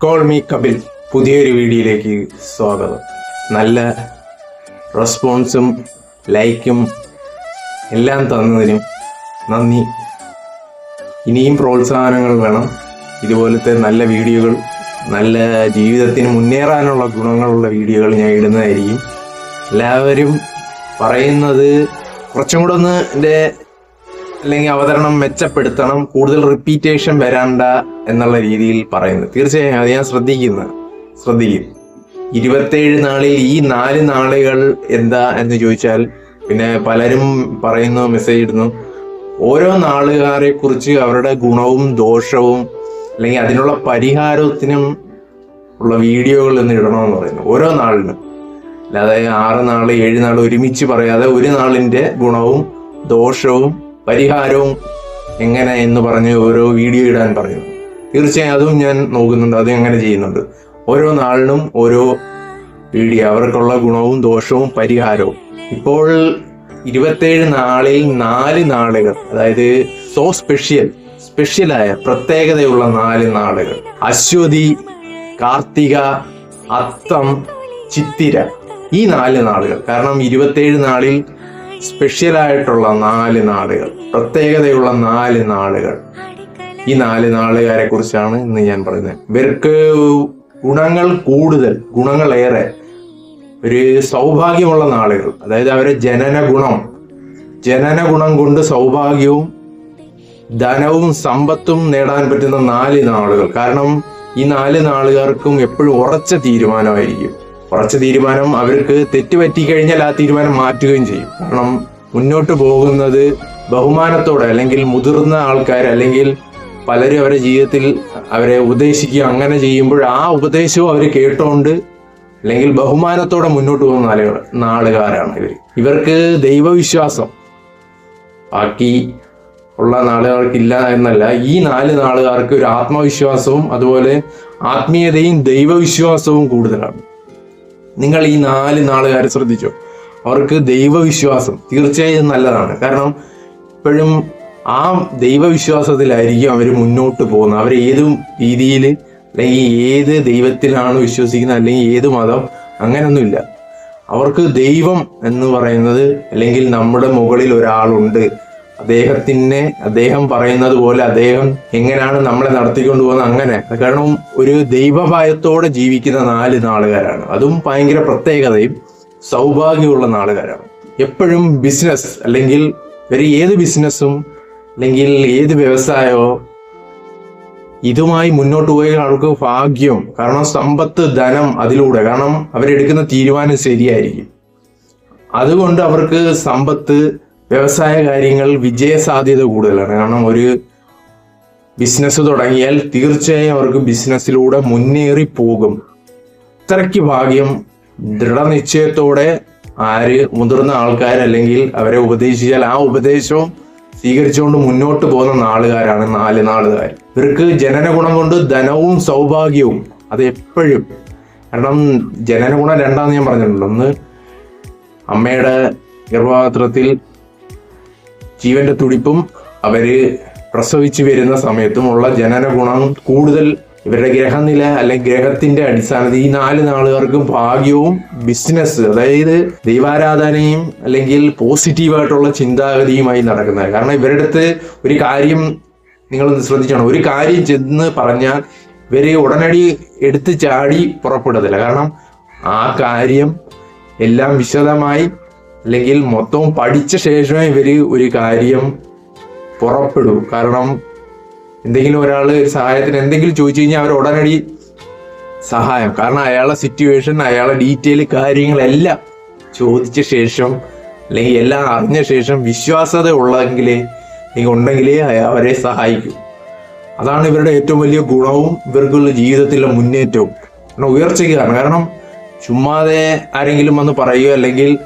Call me Kapil പുതിയൊരു വീഡിയോയിലേക്ക് സ്വാഗതം. നല്ല റെസ്പോൺസും ലൈക്കും എല്ലാം തന്നതിനും നന്ദി. ഇനിയും പ്രോത്സാഹനങ്ങൾ വേണം. ഇതുപോലത്തെ നല്ല വീഡിയോകൾ നല്ല ജീവിതത്തിന് മുന്നേറാനുള്ള ഗുണങ്ങളുള്ള വീഡിയോകൾ ഞാൻ ഇടുന്നതായിരിക്കും. എല്ലാവരും പറയുന്നത് കുറച്ചും കൂടെ ഒന്ന് എന്റെ അല്ലെങ്കിൽ അവതരണം മെച്ചപ്പെടുത്തണം കൂടുതൽ റിപ്പീറ്റേഷൻ വരാണ്ട എന്നുള്ള രീതിയിൽ പറയുന്നത്. തീർച്ചയായും അത് ഞാൻ ശ്രദ്ധിക്കുന്ന. ശ്രദ്ധിക്കും. ഇരുപത്തേഴ് നാളിൽ ഈ നാല് നാളുകൾ എന്താ എന്ന് ചോദിച്ചാൽ പിന്നെ പലരും പറയുന്നു മെസ്സേജ് ഇടുന്നു. ഓരോ നാളുകാരെ കുറിച്ച് അവരുടെ ഗുണവും ദോഷവും അല്ലെങ്കിൽ അതിനുള്ള പരിഹാരത്തിനും ഉള്ള വീഡിയോകൾ എന്ന് ഇടണമെന്ന് പറയുന്നു. ഓരോ നാളിനും അല്ലാതെ ആറ് നാൾ ഏഴ് നാൾ ഒരുമിച്ച് പറയാതെ ഒരു നാളിന്റെ ഗുണവും ദോഷവും പരിഹാരവും എങ്ങനെ എന്ന് പറഞ്ഞ് ഓരോ വീഡിയോ ഇടാൻ പറയുന്നു തീർച്ചയായും അതും ഞാൻ നോക്കുന്നുണ്ട് അത് എങ്ങനെ ചെയ്യുന്നുണ്ട്. ഓരോ നാളിനും ഓരോ വീഡിയോ അവർക്കുള്ള ഗുണവും ദോഷവും പരിഹാരവും. ഇപ്പോൾ ഇരുപത്തേഴ് നാളിൽ നാല് നാളുകൾ അതായത് സോ സ്പെഷ്യൽ സ്പെഷ്യലായ പ്രത്യേകതയുള്ള നാല് നാളുകൾ. അശ്വതി കാർത്തിക അത്തം ചിത്തിര ഈ നാല് നാളുകൾ. കാരണം ഇരുപത്തേഴ് നാളിൽ സ്പെഷ്യലായിട്ടുള്ള നാല് നാളുകൾ പ്രത്യേകതയുള്ള നാല് നാളുകൾ. ഈ നാല് നാളുകാരെ കുറിച്ചാണ് ഇന്ന് ഞാൻ പറയുന്നത്. ഇവർക്ക് ഗുണങ്ങൾ കൂടുതൽ ഗുണങ്ങളേറെ ഒരു സൗഭാഗ്യമുള്ള നാളുകൾ. അതായത് അവരെ ജനന ഗുണം. ജനന ഗുണം കൊണ്ട് സൗഭാഗ്യവും ധനവും സമ്പത്തും നേടാൻ പറ്റുന്ന നാല് നാളുകൾ. കാരണം ഈ നാല് നാളുകാർക്കും എപ്പോഴും ഉറച്ച തീരുമാനമായിരിക്കും. ഉറച്ച തീരുമാനം അവർക്ക് തെറ്റ് പറ്റിക്കഴിഞ്ഞാൽ ആ തീരുമാനം മാറ്റുകയും ചെയ്യും. കാരണം മുന്നോട്ട് പോകുന്നത് ബഹുമാനത്തോടെ അല്ലെങ്കിൽ മുതിർന്ന ആൾക്കാർ അല്ലെങ്കിൽ പലരും അവരുടെ ജീവിതത്തിൽ അവരെ ഉപദേശിക്കുക അങ്ങനെ ചെയ്യുമ്പോൾ ആ ഉപദേശവും അവർ കേട്ടോണ്ട് അല്ലെങ്കിൽ ബഹുമാനത്തോടെ മുന്നോട്ട് പോകുന്ന ആളുകൾ നാളുകാരാണ് ഇവർ ഇവർക്ക് ദൈവവിശ്വാസം ബാക്കി ഉള്ള നാളുകാർക്കില്ല എന്നല്ല. ഈ നാല് നാളുകാർക്ക് ഒരു ആത്മവിശ്വാസവും അതുപോലെ ആത്മീയതയും ദൈവവിശ്വാസവും കൂടുതലാണ്. നിങ്ങൾ ഈ നാല് നാളുകാരെ ശ്രദ്ധിച്ചു. അവർക്ക് ദൈവവിശ്വാസം തീർച്ചയായും നല്ലതാണ്. കാരണം ഇപ്പോഴും ആ ദൈവവിശ്വാസത്തിലായിരിക്കും അവർ മുന്നോട്ട് പോകുന്നത്. അവർ ഏത് രീതിയിൽ അല്ലെങ്കിൽ ഏത് ദൈവത്തിലാണ് വിശ്വസിക്കുന്നത് അല്ലെങ്കിൽ ഏത് മതം അങ്ങനെയൊന്നുമില്ല. അവർക്ക് ദൈവം എന്ന് പറയുന്നത് അല്ലെങ്കിൽ നമ്മുടെ മുകളിൽ ഒരാളുണ്ട്. അദ്ദേഹത്തിനെ അദ്ദേഹം പറയുന്നത് പോലെ അദ്ദേഹം എങ്ങനെയാണ് നമ്മളെ നടത്തിക്കൊണ്ടു പോകുന്നത് അങ്ങനെ. കാരണം ഒരു ദൈവഭയത്തോടെ ജീവിക്കുന്ന നാല് നാളുകാരാണ്. അതും ഭയങ്കര പ്രത്യേകതയും സൗഭാഗ്യമുള്ള നാളുകാരാണ്. എപ്പോഴും ബിസിനസ് അല്ലെങ്കിൽ ഒരു ഏത് ബിസിനസ്സും അല്ലെങ്കിൽ ഏത് വ്യവസായമോ ഇതുമായി മുന്നോട്ട് പോയ ആൾക്ക് ഭാഗ്യം. കാരണം സമ്പത്ത് ധനം അതിലൂടെ. കാരണം അവരെടുക്കുന്ന തീരുമാനം ശരിയായിരിക്കും. അതുകൊണ്ട് അവർക്ക് സമ്പത്ത് വ്യവസായ കാര്യങ്ങൾ വിജയ സാധ്യത കൂടുതലാണ്. കാരണം ഒരു ബിസിനസ് തുടങ്ങിയാൽ തീർച്ചയായും അവർക്ക് ബിസിനസ്സിലൂടെ മുന്നേറി പോകും. ഇത്രയ്ക്ക് ഭാഗ്യം ദൃഢനിശ്ചയത്തോടെ ആര് മുതിർന്ന ആൾക്കാർ അല്ലെങ്കിൽ അവരെ ഉപദേശിച്ചാൽ ആ ഉപദേശവും സ്വീകരിച്ചുകൊണ്ട് മുന്നോട്ട് പോകുന്ന നാളുകാരാണ് നാല് നാളുകാർ. ഇവർക്ക് ജനന ഗുണം കൊണ്ട് ധനവും സൗഭാഗ്യവും അത് എപ്പോഴും. കാരണം ജനന ഗുണം രണ്ടാന്ന് ഞാൻ പറഞ്ഞിട്ടുണ്ട്. ഒന്ന് അമ്മയുടെ ഗർഭപാത്രത്തിൽ ജീവന്റെ തുടിപ്പും അവർ പ്രസവിച്ചു വരുന്ന സമയത്തും ഉള്ള ജനന ഗുണം കൂടുതൽ ഇവരുടെ ഗ്രഹനില അല്ലെങ്കിൽ ഗ്രഹത്തിന്റെ അടിസ്ഥാനത്തിൽ ഈ നാല് നാളുകാർക്ക് ഭാഗ്യവും ബിസിനസ് അതായത് ദൈവാരാധനയും അല്ലെങ്കിൽ പോസിറ്റീവായിട്ടുള്ള ചിന്താഗതിയുമായി നടക്കുന്നത് കാരണം ഇവരുടെ അടുത്ത് ഒരു കാര്യം നിങ്ങൾ ശ്രദ്ധിച്ചോണം. ഒരു കാര്യം ചെന്ന് പറഞ്ഞാൽ ഇവരെ ഉടനടി എടുത്ത് ചാടി പുറപ്പെടത്തില്ല കാരണം ആ കാര്യം എല്ലാം വിശദമായി അല്ലെങ്കിൽ മൊത്തവും പഠിച്ച ശേഷമേ ഇവർ ഒരു കാര്യം പുറപ്പെടൂ. കാരണം എന്തെങ്കിലും ഒരാൾ സഹായത്തിന് എന്തെങ്കിലും ചോദിച്ചു കഴിഞ്ഞാൽ അവർ ഉടനടി സഹായം. കാരണം അയാളെ സിറ്റുവേഷൻ അയാളെ ഡീറ്റെയിൽ കാര്യങ്ങളെല്ലാം ചോദിച്ച ശേഷം അല്ലെങ്കിൽ എല്ലാം അറിഞ്ഞ ശേഷം വിശ്വാസത ഉള്ളെങ്കിലേ അല്ലെങ്കിൽ ഉണ്ടെങ്കിലേ അവരെ സഹായിക്കും. അതാണ് ഇവരുടെ ഏറ്റവും വലിയ ഗുണവും ഇവർക്കുള്ള ജീവിതത്തിലെ മുന്നേറ്റവും. കാരണം ഉയർച്ചയ്ക്ക് കാരണം. കാരണം ചുമ്മാതെ ആരെങ്കിലും വന്ന് പറയുകയോ അല്ലെങ്കിൽ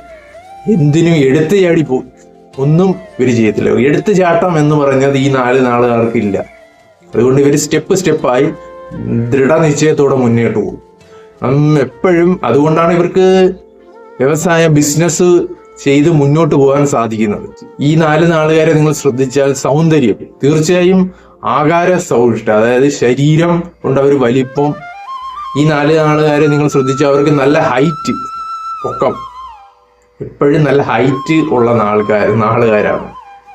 എന്തിനും എടുത്തു ചാടി പോകും ഒന്നും ഇവർ ചെയ്യത്തില്ല. എടുത്തു ചാട്ടം എന്ന് പറഞ്ഞത് ഈ നാല് നാളുകാർക്കില്ല. അതുകൊണ്ട് ഇവർ സ്റ്റെപ്പ് സ്റ്റെപ്പായി ദൃഢനിശ്ചയത്തോടെ മുന്നോട്ട് പോകും. എപ്പോഴും അതുകൊണ്ടാണ് ഇവർക്ക് വ്യവസായ ബിസിനസ് ചെയ്ത് മുന്നോട്ട് പോകാൻ സാധിക്കുന്നത്. ഈ നാല് നാളുകാരെ നിങ്ങൾ ശ്രദ്ധിച്ചാൽ സൗന്ദര്യം തീർച്ചയായും ആകാര സൗഷ്ട അതായത് ശരീരം കൊണ്ട് അവർ വലിപ്പം. ഈ നാല് നാളുകാരെ നിങ്ങൾ ശ്രദ്ധിച്ചാൽ അവർക്ക് നല്ല ഹൈറ്റ് പൊക്കം. എപ്പോഴും നല്ല ഹൈറ്റ് ഉള്ള നാൾക്കാർ നാളുകാരാണ്.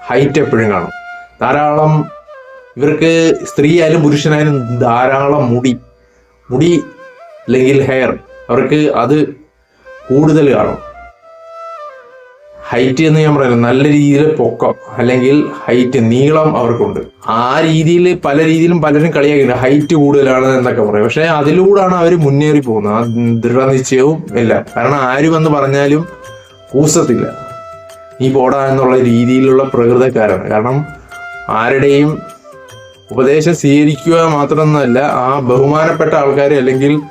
ഹൈറ്റ് എപ്പോഴും കാണും. ധാരാളം ഇവർക്ക് സ്ത്രീ ആയാലും പുരുഷനായാലും ധാരാളം മുടി. മുടി അല്ലെങ്കിൽ ഹെയർ അവർക്ക് അത് കൂടുതൽ കാണും. ഹൈറ്റ് എന്ന് ഞാൻ പറയുന്നത് നല്ല രീതിയിൽ പൊക്കം അല്ലെങ്കിൽ ഹൈറ്റ് നീളം അവർക്കുണ്ട്. ആ രീതിയിൽ പല രീതിയിലും പലരും കളിയാക്കിയിട്ടുണ്ട്. ഹൈറ്റ് കൂടുതലാണ് എന്നൊക്കെ പറയും. പക്ഷെ അതിലൂടെയാണ് അവർ മുന്നേറി പോകുന്നത് ആ ദൃഢനിശ്ചയവും ഇല്ല. കാരണം ആര് എന്ന് പറഞ്ഞാലും കൂസത്തില്ല. നീ പോടാ എന്നുള്ള രീതിയിലുള്ള പ്രകൃതക്കാരാണ്. കാരണം ആരുടെയും ഉപദേശം സ്വീകരിക്കുക മാത്രമൊന്നുമല്ല ആ ബഹുമാനപ്പെട്ട ആൾക്കാർ അല്ലെങ്കിൽ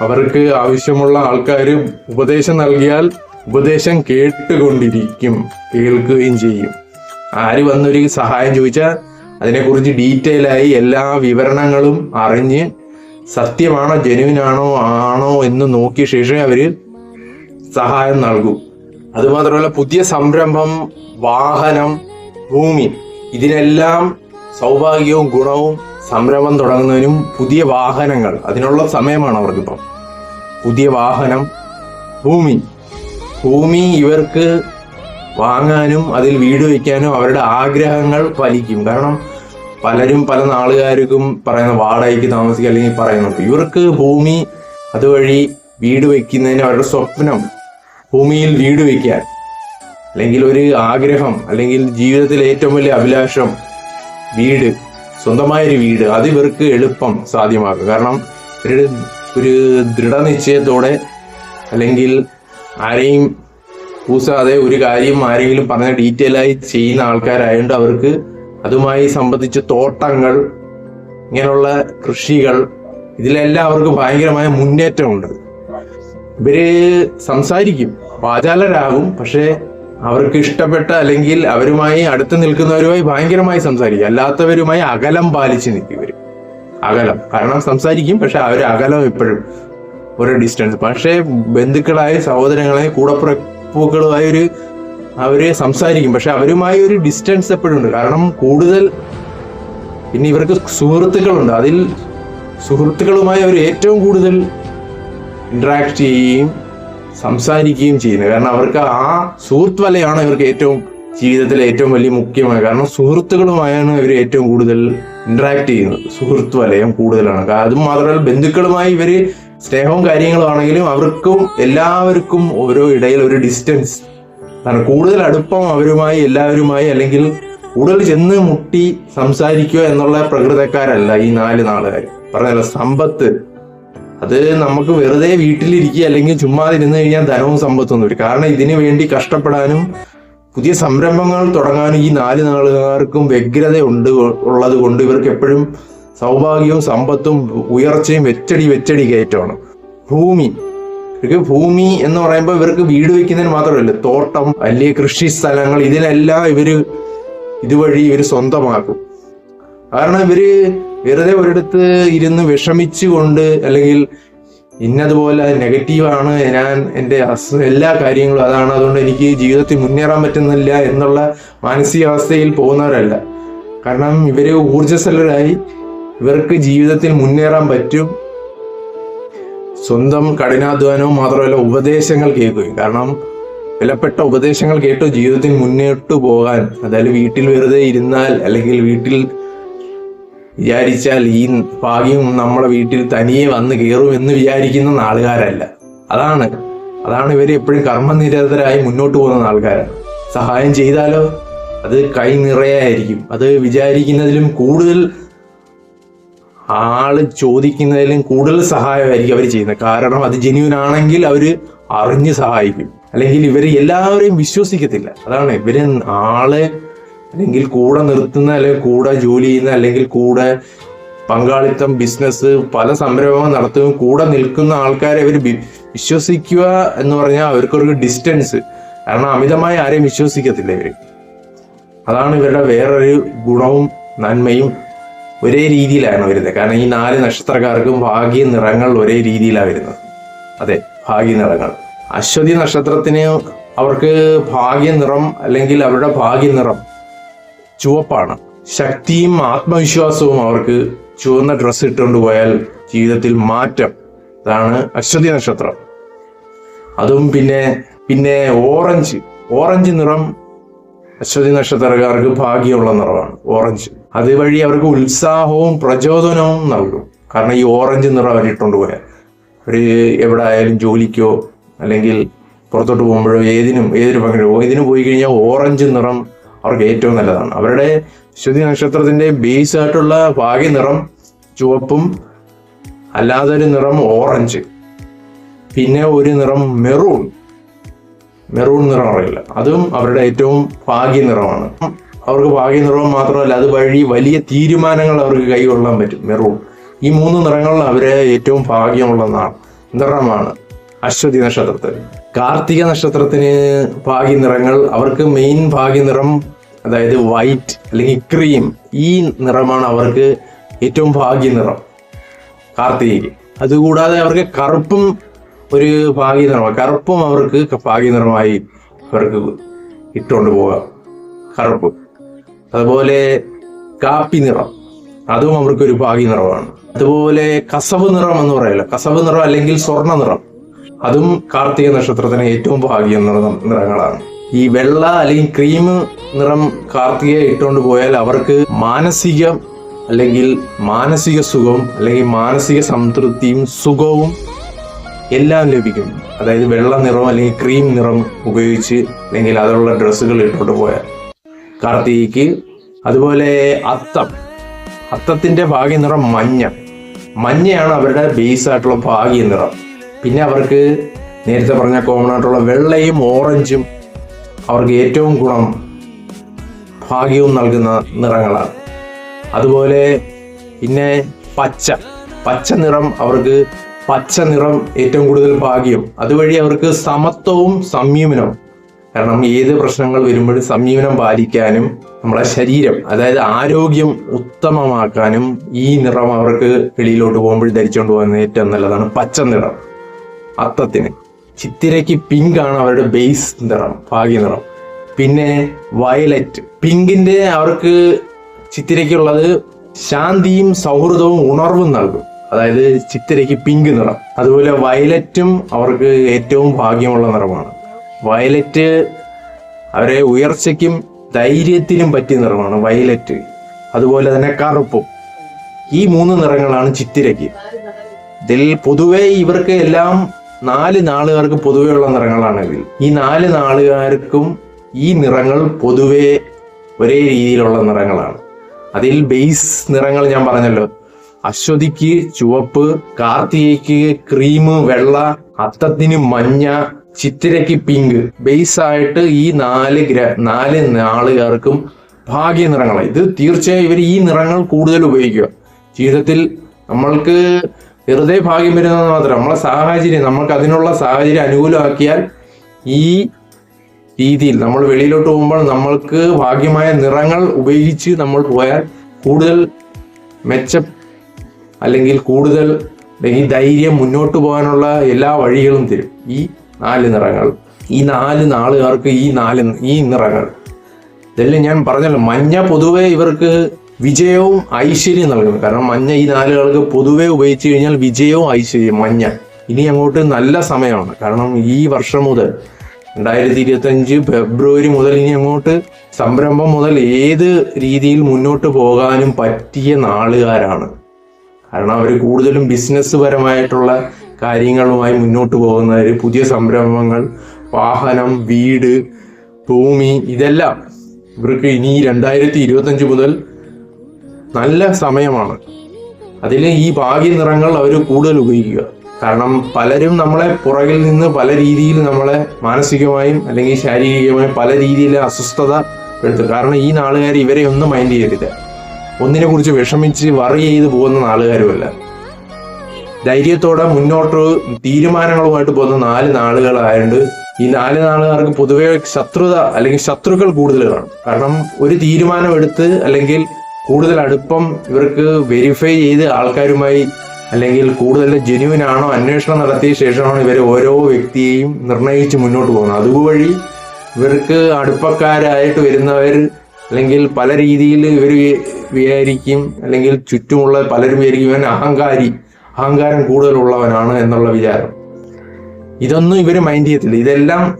അവർക്ക് ആവശ്യമുള്ള ആൾക്കാർ ഉപദേശം നൽകിയാൽ ഉപദേശം കേട്ടുകൊണ്ടിരിക്കും കേൾക്കുകയും ചെയ്യും. ആര് വന്നൊരു സഹായം ചോദിച്ചാൽ അതിനെക്കുറിച്ച് ഡീറ്റെയിൽ ആയി എല്ലാ വിവരണങ്ങളും അറിഞ്ഞ് സത്യമാണോ ജനുവിനാണോ ആണോ എന്ന് നോക്കിയ ശേഷം അവർ സഹായം നൽകും. അതുമാത്രമല്ല പുതിയ സംരംഭം വാഹനം ഭൂമി ഇതിനെല്ലാം സൗഭാഗ്യവും ഗുണവും സംരംഭം തുടങ്ങുന്നതിനും പുതിയ വാഹനങ്ങൾ അതിനുള്ള സമയമാണ് അവർക്കിപ്പം. പുതിയ വാഹനം ഭൂമി. ഭൂമി ഇവർക്ക് വാങ്ങാനും അതിൽ വീട് വയ്ക്കാനും അവരുടെ ആഗ്രഹങ്ങൾ ഫലിക്കും കാരണം പലരും പല നാളുകാർക്കും പറയുന്ന വാടകയ്ക്ക് താമസിക്കുക അല്ലെങ്കിൽ പറയുന്നുണ്ട് ഇവർക്ക് ഭൂമി അതുവഴി വീട് വയ്ക്കുന്നതിന് അവരുടെ സ്വപ്നം ഭൂമിയിൽ വീട് വയ്ക്കാൻ അല്ലെങ്കിൽ ഒരു ആഗ്രഹം അല്ലെങ്കിൽ ജീവിതത്തിലെ ഏറ്റവും വലിയ അഭിലാഷം വീട് സ്വന്തമായൊരു വീട് അത് ഇവർക്ക് എളുപ്പം സാധ്യമാകും. കാരണം ഒരു ഒരു ദൃഢനിശ്ചയത്തോടെ അല്ലെങ്കിൽ ആരെയും കൂസാതെ ഒരു കാര്യം ആരെങ്കിലും പറഞ്ഞ ഡീറ്റെയിൽ ആയി ചെയ്യുന്ന ആൾക്കാരായതുകൊണ്ട് അവർക്ക് അതുമായി സംബന്ധിച്ച് തോട്ടങ്ങൾ ഇങ്ങനെയുള്ള കൃഷികൾ ഇതിലെല്ലാം അവർക്ക് ഭയങ്കരമായ മുന്നേറ്റമുണ്ട്. ഇവർ സംസാരിക്കും വാചാലരാകും പക്ഷേ അവർക്ക് ഇഷ്ടപ്പെട്ട അല്ലെങ്കിൽ അവരുമായി അടുത്ത് നിൽക്കുന്നവരുമായി ഭയങ്കരമായി സംസാരിക്കും. അല്ലാത്തവരുമായി അകലം പാലിച്ച് നിൽക്കും ഇവർ. അകലം. കാരണം സംസാരിക്കും പക്ഷെ അവർ അകലം എപ്പോഴും ഒരു ഡിസ്റ്റൻസ് പക്ഷേ ബന്ധുക്കളായ സഹോദരങ്ങളായ കൂടപ്പുറപ്പുകളുമായ ഒരു അവർ സംസാരിക്കും. പക്ഷെ അവരുമായി ഒരു ഡിസ്റ്റൻസ് എപ്പോഴും ഉണ്ട്. കാരണം കൂടുതൽ പിന്നെ ഇവർക്ക് സുഹൃത്തുക്കളുണ്ട്. അതിൽ സുഹൃത്തുക്കളുമായി അവർ ഏറ്റവും കൂടുതൽ ഇന്ററാക്ട് ചെയ്യുകയും സംസാരിക്കുകയും ചെയ്യുന്നത്. കാരണം അവർക്ക് ആ സുഹൃത്ത് വലയാണ് ഇവർക്ക് ഏറ്റവും ജീവിതത്തിലെ ഏറ്റവും വലിയ മുഖ്യമായ. കാരണം സുഹൃത്തുക്കളുമായാണ് ഇവർ ഏറ്റവും കൂടുതൽ ഇൻട്രാക്ട് ചെയ്യുന്നത്. സുഹൃത്ത് വലയം കൂടുതലാണ് അതും മാത്രമല്ല ബന്ധുക്കളുമായി ഇവർ സ്നേഹവും കാര്യങ്ങളും ആണെങ്കിലും അവർക്കും എല്ലാവർക്കും ഓരോ ഇടയിൽ ഒരു ഡിസ്റ്റൻസ് കാരണം കൂടുതൽ അടുപ്പം അവരുമായി എല്ലാവരുമായി അല്ലെങ്കിൽ കൂടുതൽ ചെന്ന് മുട്ടി സംസാരിക്കുക എന്നുള്ള പ്രകൃതക്കാരല്ല ഈ നാല് നാളുകാർ. പറഞ്ഞല്ലോ സമ്പത്ത് അത് നമുക്ക് വെറുതെ വീട്ടിലിരിക്കുക അല്ലെങ്കിൽ ചുമ്മാ ഇരുന്ന് കഴിഞ്ഞാൽ ധനവും സമ്പത്തൊന്നും വരും കാരണം ഇതിനു വേണ്ടി കഷ്ടപ്പെടാനും പുതിയ സംരംഭങ്ങൾ തുടങ്ങാനും ഈ നാല് നാളുകാർക്കും വ്യഗ്രത ഉണ്ട് ഉള്ളത് കൊണ്ട് ഇവർക്ക് എപ്പോഴും സൗഭാഗ്യവും സമ്പത്തും ഉയർച്ചയും വെച്ചടി വെച്ചടി കയറ്റമാണ്. ഭൂമി. ഇവർക്ക് ഭൂമി എന്ന് പറയുമ്പോൾ ഇവർക്ക് വീട് വെക്കുന്നതിന് മാത്രമല്ല തോട്ടം അല്ലെങ്കിൽ കൃഷി സ്ഥലങ്ങൾ ഇതിനെല്ലാം ഇവർ ഇതുവഴി ഇവർ സ്വന്തമാക്കും. കാരണം ഇവർ വെറുതെ ഒരിടത്ത് ഇരുന്ന് വിഷമിച്ചുകൊണ്ട് അല്ലെങ്കിൽ ഇന്നതുപോലെ നെഗറ്റീവാണ് ഞാൻ എന്റെ എല്ലാ കാര്യങ്ങളും അതാണ് അതുകൊണ്ട് എനിക്ക് ജീവിതത്തിൽ മുന്നേറാൻ പറ്റുന്നില്ല എന്നുള്ള മാനസികാവസ്ഥയിൽ പോകുന്നവരല്ല. കാരണം ഇവർ ഊർജസ്വലരായി ഇവർക്ക് ജീവിതത്തിൽ മുന്നേറാൻ പറ്റും. സ്വന്തം കഠിനാധ്വാനവും മാത്രമല്ല ഉപദേശങ്ങൾ കേൾക്കുകയും. കാരണം വിലപ്പെട്ട ഉപദേശങ്ങൾ കേട്ട് ജീവിതത്തിൽ മുന്നോട്ട് പോകാൻ അതായത് വീട്ടിൽ വെറുതെ ഇരുന്നാൽ അല്ലെങ്കിൽ വീട്ടിൽ വിചാരിച്ചാൽ ഈ ഭാഗ്യം നമ്മളെ വീട്ടിൽ തനിയെ വന്ന് കയറും എന്ന് വിചാരിക്കുന്ന ആൾക്കാരല്ല അതാണ് അതാണ് ഇവർ എപ്പോഴും കർമ്മനിരതരായി മുന്നോട്ട് പോകുന്ന ആൾക്കാരാണ് സഹായം ചെയ്താലോ? അത് കൈ നിറയായിരിക്കും. അത് വിചാരിക്കുന്നതിലും കൂടുതൽ ആൾ ചോദിക്കുന്നതിലും കൂടുതൽ സഹായമായിരിക്കും അവർ ചെയ്യുന്നത്. കാരണം അത് ജെന്യൂൻ ആണെങ്കിൽ അവർ അറിഞ്ഞ് സഹായിക്കും. അല്ലെങ്കിൽ ഇവർ എല്ലാവരെയും വിശ്വസിക്കത്തില്ല. അതാണ് ഇവർ ആളെ അല്ലെങ്കിൽ കൂടെ നിർത്തുന്ന അല്ലെങ്കിൽ കൂടെ ജോലി ചെയ്യുന്ന അല്ലെങ്കിൽ കൂടെ പങ്കാളിത്തം ബിസിനസ് പല സംരംഭങ്ങൾ നടത്തുകയും കൂടെ നിൽക്കുന്ന ആൾക്കാരെ അവർ വിശ്വസിക്കുക എന്ന് പറഞ്ഞാൽ അവർക്കൊരു ഡിസ്റ്റൻസ് കാരണം അമിതമായി ആരെയും വിശ്വസിക്കത്തില്ല ഇവർ അതാണ് ഇവരുടെ വേറൊരു ഗുണവും നന്മയും ഒരേ രീതിയിലാണ് വരുന്നത്. കാരണം ഈ നാല് നക്ഷത്രക്കാർക്കും ഭാഗ്യ നിറങ്ങൾ ഒരേ രീതിയിലാണ് വരുന്നത്. അതെ ഭാഗ്യ നിറങ്ങൾ. അശ്വതി നക്ഷത്രത്തിന് അവർക്ക് ഭാഗ്യ നിറം അല്ലെങ്കിൽ അവരുടെ ഭാഗ്യ നിറം ചുവപ്പാണ്. ശക്തിയും ആത്മവിശ്വാസവും അവർക്ക് ചുവന്ന ഡ്രസ്സ് ഇട്ടുകൊണ്ട് പോയാൽ ജീവിതത്തിൽ മാറ്റം. ഇതാണ് അശ്വതി നക്ഷത്രം. അതും പിന്നെ പിന്നെ ഓറഞ്ച്. ഓറഞ്ച് നിറം അശ്വതി നക്ഷത്രക്കാർക്ക് ഭാഗ്യമുള്ള നിറമാണ്. ഓറഞ്ച്. അതുവഴി അവർക്ക് ഉത്സാഹവും പ്രചോദനവും നൽകും. കാരണം ഈ ഓറഞ്ച് നിറം അവർ ഇട്ടുകൊണ്ട് പോയാൽ. ഒരു എവിടെ ആയാലും ജോലിക്കോ അല്ലെങ്കിൽ പുറത്തോട്ട് പോകുമ്പോഴോ ഏതിനും ഏതിനും പങ്കെടുക്കോ ഇതിന് പോയി കഴിഞ്ഞാൽ ഓറഞ്ച് നിറം അവർക്ക് ഏറ്റവും നല്ലതാണ്. അവരുടെ ശ്രുതി നക്ഷത്രത്തിന്റെ ബേസ് ആയിട്ടുള്ള ഭാഗ്യ നിറം ചുവപ്പും അല്ലാതെ ഒരു നിറം ഓറഞ്ച് പിന്നെ ഒരു നിറം മെറൂൺ മെറൂൺ നിറം അറിയില്ല. അതും അവരുടെ ഏറ്റവും ഭാഗ്യ നിറമാണ്. അവർക്ക് ഭാഗ്യ നിറവും മാത്രമല്ല അത് വഴി വലിയ തീരുമാനങ്ങൾ അവർക്ക് കൈകൊള്ളാൻ പറ്റും. മെറൂൺ ഈ മൂന്ന് നിറങ്ങളിൽ അവരെ ഏറ്റവും ഭാഗ്യമുള്ള നിറമാണ് അശ്വതി നക്ഷത്രത്തിൽ. കാർത്തിക നക്ഷത്രത്തിന് ഭാഗ്യ നിറങ്ങൾ അവർക്ക് മെയിൻ ഭാഗ്യ നിറം അതായത് വൈറ്റ് അല്ലെങ്കിൽ ക്രീം ഈ നിറമാണ് അവർക്ക് ഏറ്റവും ഭാഗ്യ നിറം കാർത്തികയ്ക്ക്. അതുകൂടാതെ അവർക്ക് കറുപ്പും ഒരു ഭാഗ്യ നിറമാണ് കറുപ്പും അവർക്ക് ഭാഗ്യ നിറമായി അവർക്ക് ഇട്ടുകൊണ്ട് പോകാം. കറുപ്പ്. അതുപോലെ കാപ്പി നിറം. അതും അവർക്ക് ഒരു ഭാഗ്യ നിറമാണ് അതുപോലെ കസവ് നിറം എന്ന് പറയല്ലോ. കസവ് നിറം അല്ലെങ്കിൽ സ്വർണ നിറം. അതും കാർത്തിക നക്ഷത്രത്തിന് ഏറ്റവും ഭാഗ്യ നിറ നിറങ്ങളാണ്. ഈ വെള്ള അല്ലെങ്കിൽ ക്രീം നിറം കാർത്തിക ഇട്ടുകൊണ്ട് പോയാൽ അവർക്ക് മാനസിക അല്ലെങ്കിൽ മാനസിക സുഖവും അല്ലെങ്കിൽ മാനസിക സംതൃപ്തിയും സുഖവും എല്ലാം ലഭിക്കും. അതായത് വെള്ള നിറം അല്ലെങ്കിൽ ക്രീം നിറം ഉപയോഗിച്ച് അല്ലെങ്കിൽ അതിലുള്ള ഡ്രസ്സുകൾ ഇട്ടുകൊണ്ട് പോയാൽ. കാർത്തികയ്ക്ക് അതുപോലെ അത്തം. അത്തത്തിന്റെ ഭാഗ്യ നിറം മഞ്ഞ. മഞ്ഞയാണ് അവരുടെ ബേസ് ആയിട്ടുള്ള ഭാഗ്യ നിറം പിന്നെ അവർക്ക് നേരത്തെ പറഞ്ഞ കോമൺ ആയിട്ടുള്ള വെള്ളയും ഓറഞ്ചും അവർക്ക് ഏറ്റവും ഗുണം ഭാഗ്യവും നൽകുന്ന നിറങ്ങളാണ്. അതുപോലെ പിന്നെ പച്ച. പച്ച നിറം അവർക്ക് പച്ച നിറം ഏറ്റവും കൂടുതൽ ഭാഗ്യം. അതുവഴി അവർക്ക് സമത്വവും സംയമനവും കാരണം ഏത് പ്രശ്നങ്ങൾ വരുമ്പോഴും സംയമനം പാലിക്കാനും നമ്മളെ ശരീരം അതായത് ആരോഗ്യം ഉത്തമമാക്കാനും ഈ നിറം അവർക്ക് വെളിയിലോട്ട് പോകുമ്പോൾ ധരിച്ചുകൊണ്ട് പോകുന്നത് ഏറ്റവും നല്ലതാണ് പച്ച നിറം. അത്തത്തിന് ചിത്തിരയ്ക്ക് പിങ്ക് ആണ് അവരുടെ ബേസ് നിറം ഭാഗ്യ നിറം. പിന്നെ വയലറ്റ് പിങ്കിന്റെ അവർക്ക് ചിത്തിരയ്ക്കുള്ളത് ശാന്തിയും സൗഹൃദവും ഉണർവും നൽകും. അതായത് ചിത്തിരയ്ക്ക് പിങ്ക് നിറം. അതുപോലെ വയലറ്റും അവർക്ക് ഏറ്റവും ഭാഗ്യമുള്ള നിറമാണ്. വയലറ്റ് അവരെ ഉയർച്ചയ്ക്കും ധൈര്യത്തിനും പറ്റിയ നിറമാണ് വയലറ്റ് അതുപോലെ തന്നെ കറുപ്പും. ഈ മൂന്ന് നിറങ്ങളാണ് ചിത്തിരയ്ക്ക്. ഇതിൽ പൊതുവെ ഇവർക്ക് എല്ലാം നാല് നാളുകാർക്ക് പൊതുവെയുള്ള നിറങ്ങളാണ് ഇതിൽ ഈ നാല് നാളുകാർക്കും ഈ നിറങ്ങൾ പൊതുവെ ഒരേ രീതിയിലുള്ള നിറങ്ങളാണ്. അതിൽ ബേസ് നിറങ്ങൾ ഞാൻ പറഞ്ഞല്ലോ. അശ്വതിക്ക് ചുവപ്പ് കാർത്തികയ്ക്ക് ക്രീം വെള്ള അത്തത്തിന് മഞ്ഞ ചിത്തിരയ്ക്ക് പിങ്ക് ബേസ് ആയിട്ട് ഈ നാല് ഗ്ര നാല് നാളുകാർക്കും ഭാഗ്യ നിറങ്ങളാണ്. ഇത് തീർച്ചയായും ഇവർ ഈ നിറങ്ങൾ കൂടുതൽ ഉപയോഗിക്കുക. ജീവിതത്തിൽ നമ്മൾക്ക് വെറുതെ ഭാഗ്യം വരുന്നത് മാത്രം. നമ്മളെ സാഹചര്യം നമുക്ക് അതിനുള്ള സാഹചര്യം അനുകൂലമാക്കിയാൽ ഈ രീതിയിൽ നമ്മൾ വെളിയിലോട്ട് പോകുമ്പോൾ നമ്മൾക്ക് ഭാഗ്യമായ നിറങ്ങൾ ഉപയോഗിച്ച് നമ്മൾ പോയാൽ കൂടുതൽ മെച്ച അല്ലെങ്കിൽ കൂടുതൽ ഈ ധൈര്യം മുന്നോട്ട് പോകാനുള്ള എല്ലാ വഴികളും തരും. ഈ നാല് നിറങ്ങൾ. ഈ നാല് നാളുകാർക്ക് ഈ നാല് ഈ നിറങ്ങൾ. ഇതെല്ലാം ഞാൻ പറഞ്ഞല്ലോ മഞ്ഞ പൊതുവെ ഇവർക്ക് വിജയവും ഐശ്വര്യം നൽകുന്നു കാരണം മഞ്ഞ ഈ നാലുകൾക്ക് പൊതുവെ ഉപയോഗിച്ച് കഴിഞ്ഞാൽ വിജയവും ഐശ്വര്യം മഞ്ഞ. ഇനി അങ്ങോട്ട് നല്ല സമയമാണ്. കാരണം ഈ വർഷം മുതൽ രണ്ടായിരത്തി ഇരുപത്തഞ്ച് ഫെബ്രുവരി മുതൽ ഇനി അങ്ങോട്ട് സംരംഭം മുതൽ ഏത് രീതിയിൽ മുന്നോട്ട് പോകാനും പറ്റിയ നാളുകാരാണ്. കാരണം അവർ കൂടുതലും ബിസിനസ് പരമായിട്ടുള്ള കാര്യങ്ങളുമായി മുന്നോട്ട് പോകുന്നവർ പുതിയ സംരംഭങ്ങൾ വാഹനം വീട് ഭൂമി ഇതെല്ലാം ഇവർക്ക് ഇനി രണ്ടായിരത്തി ഇരുപത്തഞ്ച് മുതൽ നല്ല സമയമാണ്. അതിൽ ഈ ഭാഗ്യ നിറങ്ങൾ അവർ കൂടുതൽ ഉപയോഗിക്കുക. കാരണം പലരും നമ്മളെ പുറകിൽ നിന്ന് പല രീതിയിൽ നമ്മളെ മാനസികമായും അല്ലെങ്കിൽ ശാരീരികമായും പല രീതിയിൽ അസ്വസ്ഥത എടുത്തു കാരണം ഈ നാളുകാർ ഇവരെ ഒന്നും മൈൻഡ് ചെയ്തില്ല ഒന്നിനെ കുറിച്ച് വിഷമിച്ച് വറി ചെയ്ത് പോകുന്ന നാളുകാരുമല്ല. ധൈര്യത്തോടെ മുന്നോട്ട് തീരുമാനങ്ങളുമായിട്ട് പോകുന്ന നാല് നാളുകളായതുകൊണ്ട് ഈ നാല് നാളുകാർക്ക് പൊതുവെ ശത്രുത അല്ലെങ്കിൽ ശത്രുക്കൾ കൂടുതൽ കാണും കാരണം ഒരു തീരുമാനം എടുത്ത് അല്ലെങ്കിൽ കൂടുതൽ അടുപ്പം ഇവർക്ക് വെരിഫൈ ചെയ്ത് ആൾക്കാരുമായി അല്ലെങ്കിൽ കൂടുതൽ ജെന്യുവിൻ ആണോ അന്വേഷണം നടത്തിയ ശേഷമാണ് ഇവർ ഓരോ വ്യക്തിയെയും നിർണയിച്ച് മുന്നോട്ട് പോകുന്നത്. അതുവഴി ഇവർക്ക് അടുപ്പക്കാരായിട്ട് വരുന്നവർ അല്ലെങ്കിൽ പല രീതിയിൽ ഇവർ വിചാരിക്കും അല്ലെങ്കിൽ ചുറ്റുമുള്ള പലരും വിചാരിക്കും ഇവൻ അഹങ്കാരി അഹങ്കാരം കൂടുതലുള്ളവനാണ് എന്നുള്ള വിചാരം. ഇതൊന്നും ഇവർ മൈൻഡ് ചെയ്യത്തില്ല. ഇതെല്ലാം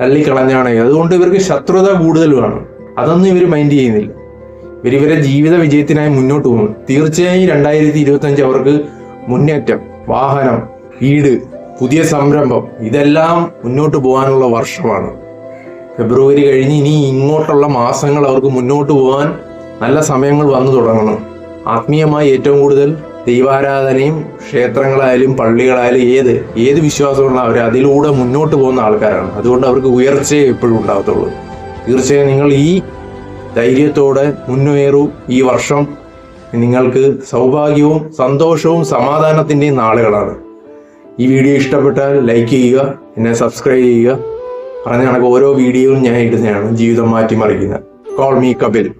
തള്ളിക്കളഞ്ഞാണ്. അതുകൊണ്ട് ഇവർക്ക് ശത്രുത കൂടുതലുമാണ്. അതൊന്നും ഇവർ മൈൻഡ് ചെയ്യുന്നില്ല. ഇവർ ഇവരെ ജീവിത വിജയത്തിനായി മുന്നോട്ട് പോകുന്നു. തീർച്ചയായും രണ്ടായിരത്തി ഇരുപത്തി അഞ്ച് അവർക്ക് മുന്നേറ്റം വാഹനം വീട് പുതിയ സംരംഭം ഇതെല്ലാം മുന്നോട്ട് പോകാനുള്ള വർഷമാണ്. ഫെബ്രുവരി കഴിഞ്ഞ് ഇനി ഇങ്ങോട്ടുള്ള മാസങ്ങൾ അവർക്ക് മുന്നോട്ട് പോകാൻ നല്ല സമയങ്ങൾ വന്നു തുടങ്ങണം. ആത്മീയമായി ഏറ്റവും കൂടുതൽ ദൈവാരാധനയും ക്ഷേത്രങ്ങളായാലും പള്ളികളായാലും ഏത് ഏത് വിശ്വാസമുള്ള അവർ അതിലൂടെ മുന്നോട്ട് പോകുന്ന ആൾക്കാരാണ്. അതുകൊണ്ട് അവർക്ക് ഉയർച്ചയെ എപ്പോഴും ഉണ്ടാകത്തുള്ളൂ. തീർച്ചയായും നിങ്ങൾ ഈ ധൈര്യത്തോടെ മുന്നേറൂ ഈ വർഷം. നിങ്ങൾക്ക് സൗഭാഗ്യവും സന്തോഷവും സമാധാനത്തിന്റെയും നാളുകളാണ്. ഈ വീഡിയോ ഇഷ്ടപ്പെട്ടാൽ ലൈക്ക് ചെയ്യുക എന്നെ സബ്സ്ക്രൈബ് ചെയ്യുക. പറഞ്ഞ കണക്ക് ഓരോ വീഡിയോയും ഞാൻ ഇടുന്നതാണ് ജീവിതം മാറ്റിമറിക്കുന്നത്. Call me Kapil